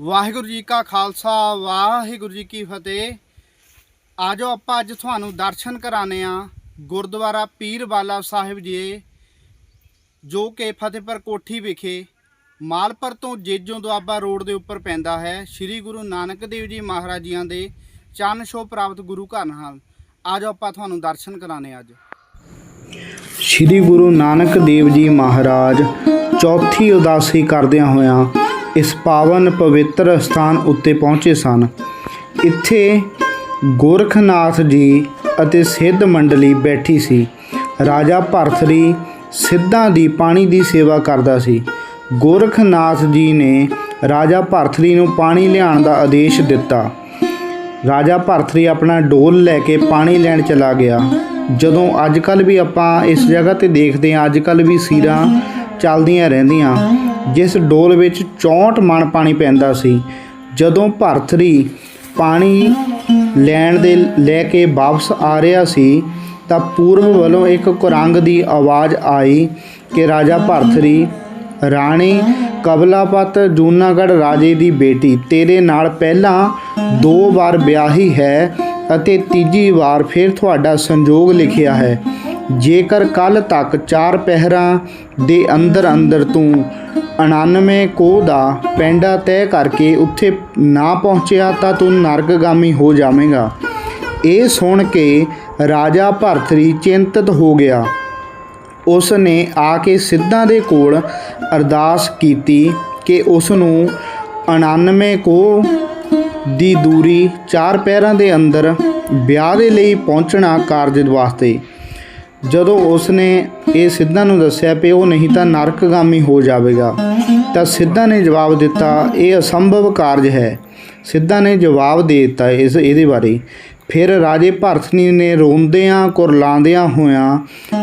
ਵਾਹਿਗੁਰੂ ਜੀ ਕਾ ਖਾਲਸਾ, ਵਾਹਿਗੁਰੂ ਜੀ ਕੀ ਫਤਿਹ। ਆਜੋ ਆਪਾਂ ਅੱਜ ਤੁਹਾਨੂੰ ਦਰਸ਼ਨ ਕਰਾਣੇ ਆ ਗੁਰਦੁਆਰਾ ਪੀਰ ਬਾਲਾ ਸਾਹਿਬ ਜੀ ਜੋ ਕਿ ਫਤਿਹਪੁਰ ਕੋਠੀ ਵਿਖੇ ਮਾਲਪੁਰ ਤੋਂ ਜੇਜੋਂ ਦੁਆਬਾ ਰੋਡ ਦੇ ਉੱਪਰ ਪੈਂਦਾ ਹੈ। ਸ੍ਰੀ ਗੁਰੂ ਨਾਨਕ ਦੇਵ ਜੀ ਮਹਾਰਾਜ ਜੀਆਂ ਦੇ ਚਰਨ ਛੋਹ ਪ੍ਰਾਪਤ ਗੁਰੂ ਘਰ ਹਨ ਆਜੋ ਆਪਾਂ ਤੁਹਾਨੂੰ ਦਰਸ਼ਨ ਕਰਾਣੇ ਅੱਜ। ਸ੍ਰੀ ਗੁਰੂ ਨਾਨਕ ਦੇਵ ਜੀ ਮਹਾਰਾਜ, ਚੌਥੀ ਉਦਾਸੀ ਕਰਦਿਆਂ ਹੋਇਆਂ ਇਸ ਪਾਵਨ ਪਵਿੱਤਰ ਸਥਾਨ ਉੱਤੇ ਪਹੁੰਚੇ ਸਨ। ਇੱਥੇ ਗੋਰਖਨਾਥ ਜੀ ਅਤੇ ਸਿੱਧ ਮੰਡਲੀ ਬੈਠੀ ਸੀ। ਰਾਜਾ ਭਰਥਰੀ ਸਿੱਧਾਂ ਦੀ ਪਾਣੀ ਦੀ ਸੇਵਾ ਕਰਦਾ ਸੀ। ਗੋਰਖਨਾਥ ਜੀ ਨੇ ਰਾਜਾ ਭਰਥਰੀ ਨੂੰ ਪਾਣੀ ਲਿਆਉਣ ਦਾ ਆਦੇਸ਼ ਦਿੱਤਾ। ਰਾਜਾ ਭਰਥਰੀ ਆਪਣਾ ਡੋਲ ਲੈ ਕੇ ਪਾਣੀ ਲੈਣ ਚਲਾ ਗਿਆ। ਜਦੋਂ ਅੱਜ ਕੱਲ ਵੀ ਆਪਾਂ ਇਸ ਜਗ੍ਹਾ ਤੇ ਦੇਖਦੇ ਹਾਂ, ਅੱਜ ਕੱਲ ਵੀ ਸੀਰਾਂ ਚੱਲਦੀਆਂ ਰਹਿੰਦੀਆਂ। ਜਿਸ ਡੋਲ ਵਿੱਚ 64 ਮਣ ਪਾਣੀ ਪੈਂਦਾ ਸੀ, ਜਦੋਂ ਭਰਥਰੀ ਪਾਣੀ ਲੈਣ ਦੇ ਲੈ ਕੇ ਵਾਪਸ ਆ ਰਿਹਾ ਸੀ, ਤਾਂ ਪੂਰਬ ਵੱਲੋਂ ਇੱਕ ਕੁਰੰਗ ਦੀ ਆਵਾਜ਼ ਆਈ ਕਿ ਰਾਜਾ ਭਰਥਰੀ, ਰਾਣੀ ਕਬਲਾਪਤ ਜੂਨਾਗੜ੍ਹ ਰਾਜੇ ਦੀ ਬੇਟੀ, ਤੇਰੇ ਨਾਲ ਪਹਿਲਾਂ ਦੋ ਵਾਰ ਵਿਆਹੀ ਹੈ ਅਤੇ ਤੀਜੀ ਵਾਰ ਫਿਰ ਤੁਹਾਡਾ ਸੰਜੋਗ ਲਿਖਿਆ ਹੈ। ਜੇਕਰ ਕੱਲ ਤੱਕ ਚਾਰ ਪਹਿਰਾਂ ਦੇ ਅੰਦਰ ਅੰਦਰ ਤੂੰ 99 ਕੋ ਦਾ ਪੈਂਡਾ ਤੈਅ ਕਰਕੇ ਉੱਥੇ ਨਾ ਪਹੁੰਚਿਆ ਤਾਂ ਤੂੰ ਨਰਕਗਾਮੀ ਹੋ ਜਾਵੇਂਗਾ। ਇਹ ਸੁਣ ਕੇ ਰਾਜਾ ਭਰਤਰੀ ਚਿੰਤਤ ਹੋ ਗਿਆ। ਉਸ ਨੇ ਆ ਕੇ ਸਿੱਧਾਂ ਦੇ ਕੋਲ ਅਰਦਾਸ ਕੀਤੀ ਕਿ ਉਸ ਨੂੰ 99 ਕੋ ਦੀ ਦੂਰੀ ਚਾਰ ਪੈਰਾਂ ਦੇ ਅੰਦਰ ਵਿਆਹ ਦੇ ਲਈ ਪਹੁੰਚਣਾ ਕਾਰਜ ਵਾਸਤੇ। ਜਦੋਂ ਉਸ ਨੇ ਇਹ ਸਿੱਧਾ ਨੂੰ ਦੱਸਿਆ ਕਿ ਉਹ ਨਹੀਂ ਤਾਂ ਨਰਕਗਾਮੀ ਹੋ ਜਾਵੇਗਾ, ਤਾਂ ਸਿੱਧਾ ਨੇ ਜਵਾਬ ਦਿੱਤਾ, ਇਹ ਅਸੰਭਵ ਕਾਰਜ ਹੈ। ਸਿੱਧਾ ਨੇ ਜਵਾਬ ਦੇ ਦਿੱਤਾ ਇਸ, ਇਹਦੇ ਬਾਰੇ। ਫਿਰ ਰਾਜੇ ਭਰਤਨੀ ਨੇ ਰੋਂਦਿਆਂ ਕੁਰਲਾਉਂਦਿਆਂ ਹੋਇਆਂ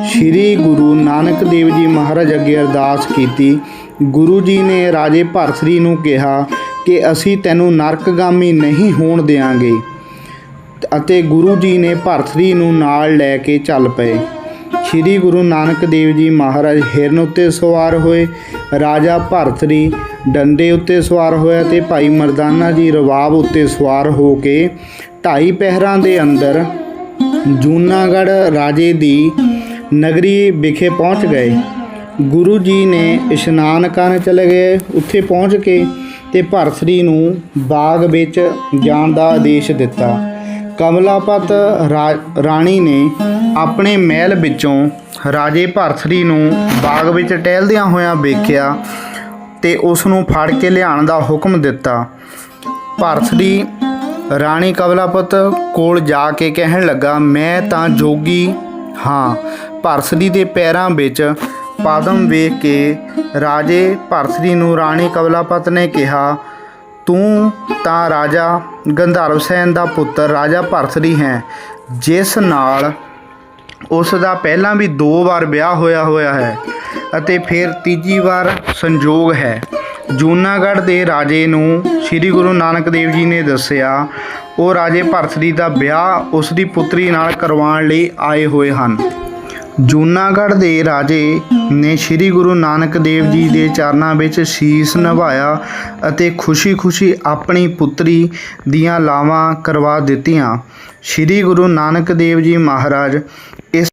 ਸ੍ਰੀ ਗੁਰੂ ਨਾਨਕ ਦੇਵ ਜੀ ਮਹਾਰਾਜ ਅੱਗੇ ਅਰਦਾਸ ਕੀਤੀ। ਗੁਰੂ ਜੀ ਨੇ ਰਾਜੇ ਭਰਤਰੀ ਨੂੰ ਕਿਹਾ ਕਿ ਅਸੀਂ ਤੈਨੂੰ ਨਰਕਗਾਮੀ ਨਹੀਂ ਹੋਣ ਦੇਵਾਂਗੇ ਅਤੇ ਗੁਰੂ ਜੀ ਨੇ ਭਰਤਰੀ ਨੂੰ ਨਾਲ ਲੈ ਕੇ ਚੱਲ ਪਏ। ਸ੍ਰੀ ਗੁਰੂ ਨਾਨਕ ਦੇਵ ਜੀ ਮਹਾਰਾਜ ਹਿਰਨ ਉੱਤੇ ਸਵਾਰ ਹੋਏ, ਰਾਜਾ ਭਰਤਰੀ ਡੰਡੇ ਉੱਤੇ ਸਵਾਰ ਹੋਇਆ ਤੇ ਭਾਈ ਮਰਦਾਨਾ ਜੀ ਰਵਾਬ ਉੱਤੇ ਸਵਾਰ ਹੋ ਕੇ ਢਾਈ ਪਹਿਰਾਂ ਦੇ ਅੰਦਰ ਜੂਨਾਗੜ੍ਹ ਰਾਜੇ ਦੀ ਨਗਰੀ ਵਿਖੇ ਪਹੁੰਚ ਗਏ। ਗੁਰੂ ਜੀ ਨੇ ਇਸ਼ਨਾਨ ਕਰਨ ਚਲੇ ਗਏ। ਉੱਥੇ ਪਹੁੰਚ ਕੇ ਤੇ ਭਰਤਰੀ ਨੂੰ ਬਾਗ ਵਿੱਚ ਜਾਣ ਦਾ ਆਦੇਸ਼ ਦਿੱਤਾ। ਕਮਲਾਪਤ ਰਾਣੀ ਨੇ ਆਪਣੇ ਮਹਿਲ ਵਿੱਚੋਂ ਰਾਜੇ ਭਰਤਰੀ ਨੂੰ ਬਾਗ ਵਿੱਚ ਟਹਿਲਦਿਆਂ ਹੋਇਆਂ ਵੇਖਿਆ ਤੇ ਉਸ ਨੂੰ ਫੜ ਕੇ ਲਿਆਉਣ ਦਾ ਹੁਕਮ ਦਿੱਤਾ। ਭਰਤਰੀ ਰਾਣੀ ਕਮਲਾਪਤ ਕੋਲ ਜਾ ਕੇ ਕਹਿਣ ਲੱਗਾ, ਮੈਂ ਤਾਂ ਜੋਗੀ ਹਾਂ। ਭਰਤਰੀ ਦੇ ਪੈਰਾਂ ਵਿੱਚ ਪਾਦਮ ਵੇਖ ਕੇ ਰਾਜੇ ਭਰਤਰੀ ਨੂੰ ਰਾਣੀ ਕਮਲਾਪਤ ਨੇ ਕਿਹਾ ਤੂੰ ਤਾਂ ਰਾਜਾ ਗੰਧਰਵ ਸੈਨ ਦਾ ਪੁੱਤਰ ਰਾਜਾ ਭਰਤਰੀ ਹੈ, ਜਿਸ ਨਾਲ ਉਸ ਦਾ ਪਹਿਲਾਂ ਵੀ ਦੋ ਵਾਰ ਵਿਆਹ ਹੋਇਆ ਹੋਇਆ ਹੈ ਅਤੇ ਫਿਰ ਤੀਜੀ ਵਾਰ ਸੰਜੋਗ ਹੈ। ਜੂਨਾਗੜ੍ਹ ਦੇ ਰਾਜੇ ਨੂੰ ਸ੍ਰੀ ਗੁਰੂ ਨਾਨਕ ਦੇਵ ਜੀ ਨੇ ਦੱਸਿਆ, ਉਹ ਰਾਜੇ ਭਰਤਰੀ ਦਾ ਵਿਆਹ ਉਸ ਦੀ ਪੁੱਤਰੀ ਨਾਲ ਕਰਵਾਉਣ ਲਈ ਆਏ ਹੋਏ ਹਨ। ਜੂਨਾਗੜ੍ਹ ਦੇ ਰਾਜੇ ਨੇ ਸ੍ਰੀ ਗੁਰੂ ਨਾਨਕ ਦੇਵ ਜੀ ਦੇ ਚਰਨਾਂ ਵਿੱਚ ਸ਼ੀਸ ਨਿਭਾਇਆ ਅਤੇ ਖੁਸ਼ੀ-ਖੁਸ਼ੀ ਆਪਣੀ ਪੁੱਤਰੀ ਦੀਆਂ ਲਾਵਾਂ ਕਰਵਾ ਦਿੱਤੀਆਂ। ਸ੍ਰੀ ਗੁਰੂ ਨਾਨਕ ਦੇਵ ਜੀ ਮਹਾਰਾਜ ਇਸ